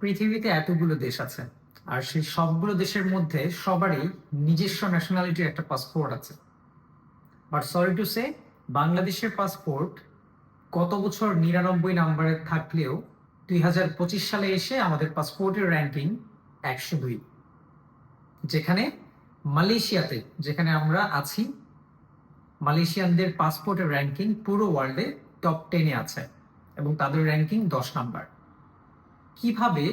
পৃথিবীতে এতগুলো দেশ আছে, আর সেই সবগুলো দেশের মধ্যে সবারই নিজস্ব ন্যাশনালিটির একটা পাসপোর্ট আছে। বাট সরি টু সে বাংলাদেশের পাসপোর্ট গত বছর নিরানব্বই নাম্বারে থাকলেও দুই হাজার পঁচিশ সালে এসে আমাদের পাসপোর্টের র্যাঙ্কিং একশো দুই। যেখানে মালয়েশিয়াতে, যেখানে আমরা আছি, মালয়েশিয়ানদের পাসপোর্টের র্যাঙ্কিং পুরো ওয়ার্ল্ডে টপ টেনে আছে এবং তাদের র্যাঙ্কিং দশ নাম্বার। কীভাবে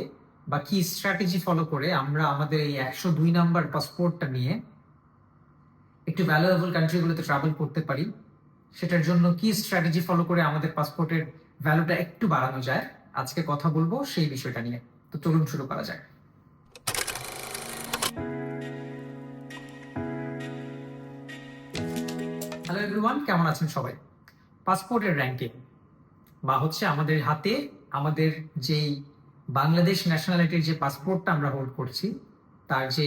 বা কি স্ট্র্যাটেজি ফলো করে আমরা আমাদের এই একশো দুই নাম্বার পাসপোর্টটা নিয়ে একটু ভ্যালুয়েবল কান্ট্রিগুলোতে ট্রাভেল করতে পারি, সেটার জন্য কি স্ট্র্যাটেজি ফলো করে আমাদের পাসপোর্টের ভ্যালুটা একটু বাড়ানো যায়, আজকে কথা বলব সেই বিষয়টা নিয়ে। তো চলুন শুরু করা যাক। হ্যালো এভরিওয়ান কেমন আছেন সবাই? পাসপোর্টের র্যাঙ্কিং বা হচ্ছে আমাদের হাতে আমাদের যেই বাংলাদেশ ন্যাশনালিটির যে পাসপোর্টটা আমরা হোল্ড করছি, তার যে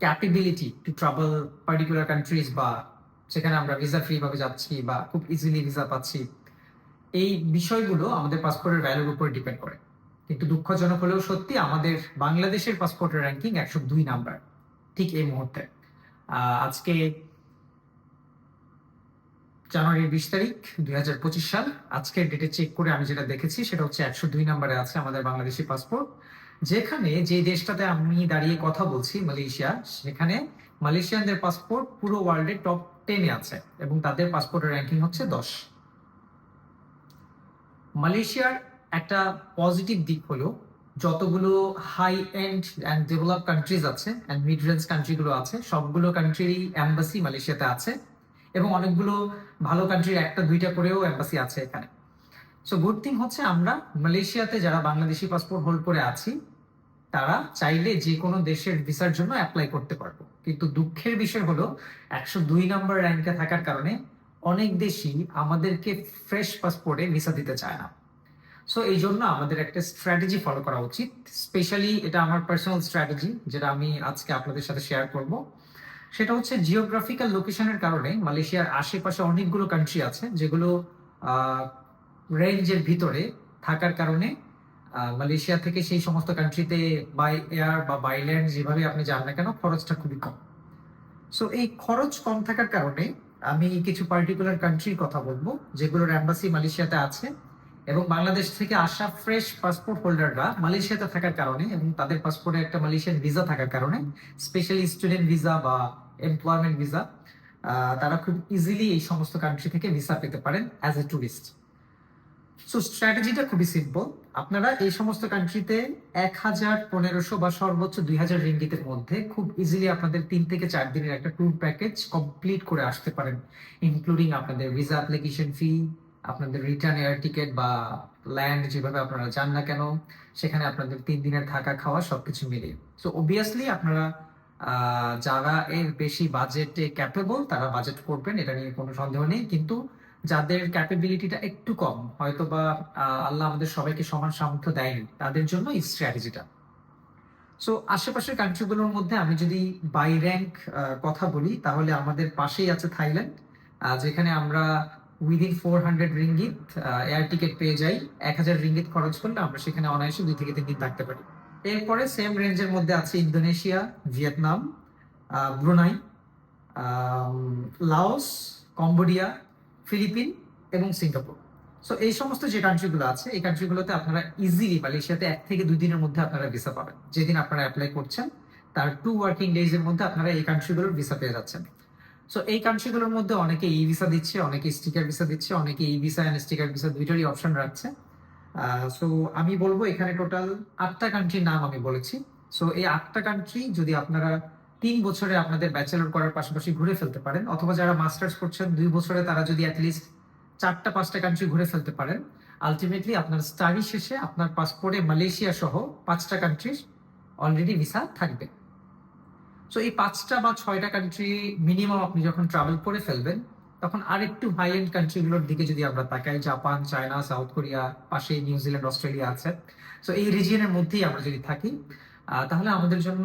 capability to travel particular countries বা সেখানে আমরা ভিসা ফ্রি ভাবে যাচ্ছি বা খুব ইজিলি ভিসা পাচ্ছি, এই বিষয়গুলো আমাদের পাসপোর্টের ভ্যালুর উপর ডিপেন্ড করে। কিন্তু দুঃখজনক হলেও সত্যি আমাদের বাংলাদেশের পাসপোর্টের র্যাঙ্কিং একশো দুই নাম্বার ঠিক এই মুহূর্তে। আজকে জানুয়ারির বিশ তারিখ, দুই পঁচিশ সাল। আজকের ডেটে চেক করে আমি যেটা দেখেছি, সেটা হচ্ছে একশো দুই নম্বরে আছে আমাদের বাংলাদেশি পাসপোর্ট যেখানে যে দেশটাতে আমি দাঁড়িয়ে কথা বলছি, মালয়েশিয়া, সেখানে মালয়েশিয়ানদের পাসপোর্ট পুরো ওয়ার্ল্ডে টপ টেনে আছে এবং তাদের পাসপোর্টের র্যাঙ্কিং হচ্ছে দশ। মালয়েশিয়ার একটা পজিটিভ দিক হলো, যতগুলো high end and develop countries আছে অ্যান্ড মিড রেঞ্জ কান্ট্রিগুলো আছে, সবগুলো কান্ট্রিরই অ্যাম্বাসি মালয়েশিয়াতে আছে। এবং অনেকগুলো ভালো কান্ট্রির একটা, দুইটা করেও এম্বাসি আছে এখানে। সো গুড থিং হচ্ছে আমরা মালয়েশিয়াতে যারা বাংলাদেশি পাসপোর্ট হোল্ড করে আছি, তারা চাইলে যে কোনো দেশের ভিসার জন্য অ্যাপ্লাই করতে পারব। কিন্তু দুঃখের বিষয় হলো, একশো দুই নম্বর র্যাঙ্কে থাকার কারণে অনেক দেশই আমাদেরকে ফ্রেশ পাসপোর্টে ভিসা দিতে চায় না। সো এই জন্য আমাদের একটা স্ট্র্যাটেজি ফলো করা উচিত। স্পেশালি এটা আমার পার্সোনাল স্ট্র্যাটেজি যেটা আমি আজকে আপনাদের সাথে শেয়ার করব। সেটা হচ্ছে জিওগ্রাফিক্যাল লোকেশনের কারণে মালয়েশিয়ার আশেপাশে অনেকগুলো কান্ট্রি আছে যেগুলো রেঞ্জের ভিতরে থাকার কারণে মালয়েশিয়া থেকে সেই সমস্ত কান্ট্রিতে বাই এয়ার বা বাই ল্যান্ড যেভাবে আপনি যান না কেন খরচটা খুবই কম। সো এই খরচ কম থাকার কারণে আমি কিছু পার্টিকুলার কান্ট্রির কথা বলব যেগুলোর অ্যাম্বাসি মালয়েশিয়াতে আছে। এবং বাংলাদেশ থেকে আসা ফ্রেশ পাসপোর্ট হোল্ডাররা মালয়েশিয়াতে থাকার কারণে এবং তাদের পাসপোর্টে একটা মালয়েশিয়ান ভিসা থাকার কারণে স্পেশালি স্টুডেন্ট ভিসা বা এমপ্লয়মেন্ট ভিসা তারা খুব ইজিলি এই সমস্ত কান্ট্রি থেকে ভিসা পেতে পারেন অ্যাজ এ টুরিস্ট সো স্ট্র্যাটেজিটা খুবই সিম্পল আপনারা এই সমস্ত কান্ট্রিতে এক হাজার পনেরোশো বা সর্বোচ্চ দুই হাজার রিঙ্গিতের মধ্যে খুব ইজিলি আপনাদের তিন থেকে চার দিনের একটা ট্যুর প্যাকেজ কমপ্লিট করে আসতে পারেন ইনক্লুডিং আপনাদের ভিসা অ্যাপ্লিকেশন ফি আপনাদের রিটার্ন এয়ার টিকেট বা ল্যান্ড যেভাবে আপনারা যান না কেন, সেখানে আপনাদের তিন দিনের থাকা খাওয়া সবকিছু মিলে সো অবভিয়াসলি আপনারা যারা এর বেশি বাজেটে ক্যাপেবল তারা বাজেট করবেন, এটা নিয়ে কোনো সন্দেহ নেই। কিন্তু যাদের ক্যাপেবিলিটিটা একটু কম হয়তো বা আল্লাহ আমাদের সবাইকে সমান সামর্থ্য দেয়নি, তাদের জন্য এই স্ট্র্যাটেজিটা সো আশেপাশের কান্ট্রিগুলোর মধ্যে আমি যদি বাই র্যাঙ্ক কথা বলি, তাহলে আমাদের পাশেই আছে থাইল্যান্ড যেখানে আমরা within four hundred ringgit air ticket পেয়ে যাই। এক হাজার রিঙ্গিত খরচ করলে আমরা সেখানে অনায়াসে দুই থেকে তিন দিন থাকতে পারি। এরপরে সেম রেঞ্জের মধ্যে আছে Indonesia Vietnam ah, Brunei Laos Cambodia Philippine এবং সিঙ্গাপুর। সো এই সমস্ত যে কান্ট্রিগুলো আছে এই কান্ট্রিগুলোতে আপনারা ইজিলি মালয়েশিয়াতে এক থেকে দুই দিনের মধ্যে আপনারা ভিসা পাবেন। যেদিন আপনারা অ্যাপ্লাই করছেন তার টু ওয়ার্কিং ডেজ এর মধ্যে আপনারা এই কান্ট্রিগুলোর ভিসা পেয়ে যাচ্ছেন। সো এই কান্ট্রিগুলোর মধ্যে অনেকে ই ভিসা দিচ্ছে, অনেকে স্টিকার ভিসা দিচ্ছে, অনেকে e visa and sticker visa দুইটারই অপশন রাখছে। সো আমি বলব এখানে টোটাল আটটা কান্ট্রির নাম আমি বলেছি। সো এই আটটা কান্ট্রি যদি আপনারা তিন বছরে আপনাদের ব্যাচেলর করার পাশাপাশি ঘুরে ফেলতে পারেন, অথবা যারা মাস্টার্স করছেন, দুই বছরে তারা যদি অ্যাটলিস্ট চারটা, পাঁচটা কান্ট্রি ঘুরে ফেলতে পারেন আলটিমেটলি আপনার স্টাডি শেষে আপনার পাসপোর্টে মালয়েশিয়া সহ পাঁচটা কান্ট্রির অলরেডি ভিসা থাকবে। সো এই পাঁচটা বা ছয়টা কান্ট্রি মিনিমাম আপনি যখন ট্রাভেল করে ফেলবেন, তখন আরেকটু হাই এন্ড কান্ট্রিগুলোর দিকে যদি আমরা তাকাই, জাপান, চায়না সাউথ কোরিয়া পাশে নিউজিল্যান্ড অস্ট্রেলিয়া আছে। সো এই রিজিয়নের মধ্যেই আমরা যদি থাকি তাহলে আমাদের জন্য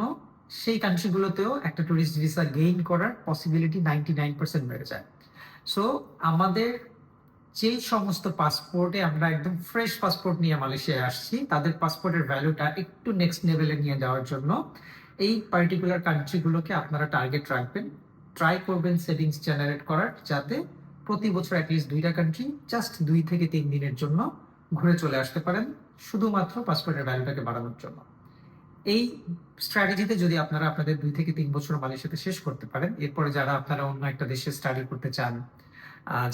সেই কান্ট্রিগুলোতেও একটা ট্যুরিস্ট ভিসা গেইন করার পসিবিলিটি নাইনটি নাইন পার্সেন্ট বেড়ে যায়। সো আমাদের যেই সমস্ত পাসপোর্টে আমরা একদম ফ্রেশ পাসপোর্ট নিয়ে মালয়েশিয়ায় আসছি, তাদের পাসপোর্টের ভ্যালুটা একটু নেক্সট লেভেলে নিয়ে যাওয়ার জন্য এই পার্টিকুলার কান্ট্রিগুলোকে আপনারা টার্গেট রাখবেন। ট্রাই করবেন সেভিংস জেনারেট করার যাতে প্রতি বছর অ্যাটলিস্ট দুইটা কান্ট্রি জাস্ট দুই থেকে তিন দিনের জন্য ঘুরে চলে আসতে পারেন শুধুমাত্র পাসপোর্টের ভ্যালুটাকে বাড়ানোর জন্য। এই স্ট্র্যাটেজিতে যদি আপনারা আপনাদের দুই থেকে তিন বছর মালয়েশিয়াতে শেষ করতে পারেন, এরপরে যারা আপনারা অন্য একটা দেশে স্টাডি করতে চান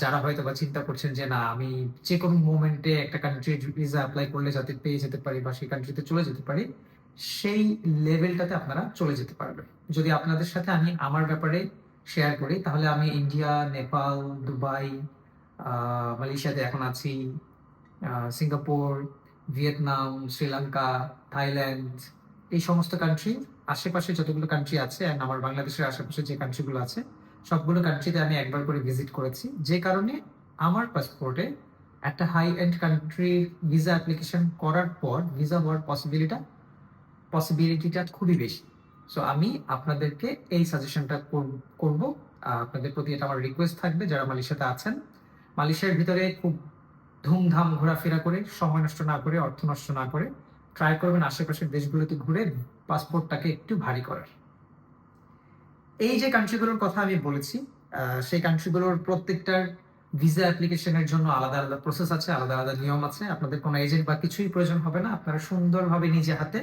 যারা হয়তো বা চিন্তা করছেন যে না, আমি যে কোনো মোমেন্টে একটা কান্ট্রির ভিসা অ্যাপ্লাই করলে যাতে পেয়ে যেতে পারি বা সেই কান্ট্রিতে চলে যেতে পারি সেই লেভেলটাতে আপনারা চলে যেতে পারবেন। যদি আপনাদের সাথে আমি আমার ব্যাপারে শেয়ার করি, তাহলে আমি ইন্ডিয়া, নেপাল, দুবাই মালয়েশিয়াতে এখন আছি সিঙ্গাপুর, ভিয়েতনাম, শ্রীলঙ্কা, থাইল্যান্ড, এই সমস্ত কান্ট্রি আশেপাশে যতগুলো কান্ট্রি আছে, and আমার বাংলাদেশের আশেপাশে যে কান্ট্রিগুলো আছে, সবগুলো কান্ট্রিতে আমি একবার করে ভিজিট করেছি। যে কারণে আমার পাসপোর্টে একটা হাই এন্ড কান্ট্রির ভিসা অ্যাপ্লিকেশন করার পর ভিসা হওয়ার পসিবিলিটা পসিবিলিটিটা খুবই বেশি। সো আমি আপনাদেরকে এই সাজেশনটা করব। আপনাদের প্রতি এটা আমার রিকোয়েস্ট থাকবে যারা মালয়েশিয়াতে আছেন। মালয়েশিয়ার ভিতরে খুব ধুমধাম ঘোরাফেরা করে, সময় নষ্ট না করে, অর্থ নষ্ট না করে ট্রাই করবেন আশেপাশের দেশগুলোতে ঘুরে পাসপোর্টটাকে একটু ভারী করার। এই যে কান্ট্রিগুলোর কথা আমি বলেছি সেই কান্ট্রিগুলোর প্রত্যেকটার ভিসা অ্যাপ্লিকেশনের জন্য আলাদা আলাদা প্রসেস আছে, আলাদা আলাদা নিয়ম আছে। আপনাদের কোনো এজেন্ট বা কিছুই প্রয়োজন হবে না। আপনারা সুন্দরভাবে নিজে হাতে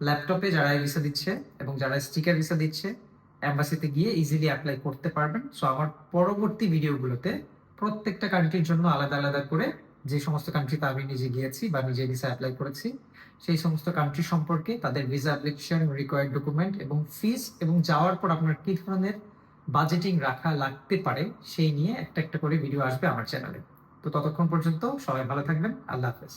ল্যাপটপে যারা ভিসা দিচ্ছে এবং যারা স্টিকার ভিসা দিচ্ছে অ্যাম্বাসিতে গিয়ে ইজিলি অ্যাপ্লাই করতে পারবেন। সো আমার পরবর্তী ভিডিওগুলোতে প্রত্যেকটা কান্ট্রির জন্য আলাদা আলাদা করে যে সমস্ত কান্ট্রিতে আমি নিজে গিয়েছি বা নিজে ভিসা অ্যাপ্লাই করেছি, সেই সমস্ত কান্ট্রি সম্পর্কে তাদের ভিসা অ্যাপ্লিকেশন রিকোয়ার্ড ডকুমেন্ট এবং ফিস এবং যাওয়ার পর আপনার কী ধরনের বাজেটিং রাখা লাগতে পারে, সেই নিয়ে একটা একটা করে ভিডিও আসবে আমার চ্যানেলে তো ততক্ষণ পর্যন্ত সবাই ভালো থাকবেন। আল্লাহ হাফেজ।